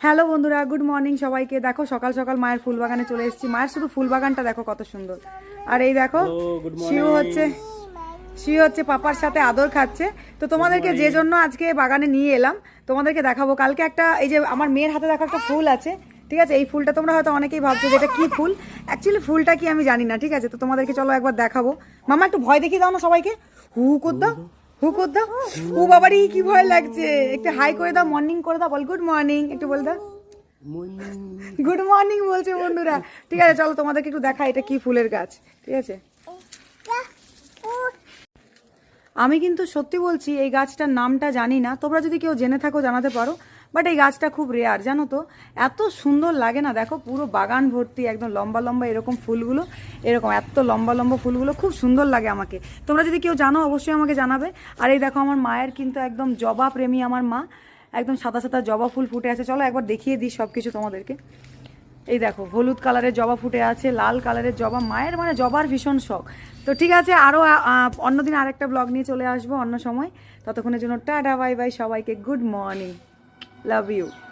Hello বন্ধুরা good morning সবাইকে। দেখো সকাল সকাল মায়ের ফুল বাগানে চলে এসেছি। মায়ের শুধু ফুল বাগানটা দেখো কত সুন্দর। আর এই দেখো শিউ হচ্ছে শিউ হচ্ছে পাপার সাথে আদর খাচ্ছে। তো তোমাদেরকে যে জন্য আজকে বাগানে নিয়ে এলাম তোমাদেরকে দেখাবো। কালকে একটা এই যে আমার মেয়ের হাতে দেখো একটা ফুল আছে ঠিক আছে? এই ফুলটা তোমরা হয়তো অনেকেই ভাবছ যে এটা কি ফুল? অ্যাকচুয়ালি ফুলটা কি আমি জানি না ঠিক আছে? তো তোমাদেরকে চলো একবার দেখাবো। মামা একটু ভয় দেখিয়ে দাও না সবাইকে। হু কর দাও। হু কর দাও। ও বাবারই কি ভয় লাগছে? একটু হাই করে দাও মর্নিং করে দাও। বল গুড মর্নিং একটু বল দাও গুড মর্নিং বলছে বন্ধুরা। ঠিক আছে চলো তোমাদেরকে একটু দেখা এটা কি ফুলের গাছ। ঠিক আছে? আমি কিন্তু সত্যি বলছি এই গাছটার নামটা জানি না। তোমরা যদি কেউ জেনে থাকো জানাতে পারো। বাট এই গাছটা খুব রেয়ার জানো তো? এত সুন্দর লাগে না, দেখো, পুরো বাগান ভর্তি, একদম লম্বা লম্বা এরকম ফুলগুলো, এরকম এত লম্বা লম্বা ফুলগুলো, খুব সুন্দর লাগে আমাকে। তোমরা যদি কেউ জানো, অবশ্যই আমাকে জানাবে। আর এই দেখো, আমার মায়ের কিন্তু একদম জবা প্রেমী আমার মা। একদম সাদা সাদা জবা ফুল ফুটে আছে। চলো একবার দেখিয়ে দিই সব কিছু তোমাদেরকে। এই দেখো, হলুদ কালারের জবা ফুটে আছে, লাল কালারের জবা, মায়ের মানে জবার ভীষণ শখ। তো ঠিক আছে আরও অন্যদিন আরেকটা ব্লগ নিয়ে চলে আসব অন্য সময়। ততক্ষণের জন্য টাটা বাই বাই সবাইকে গুড মর্নিং Love you.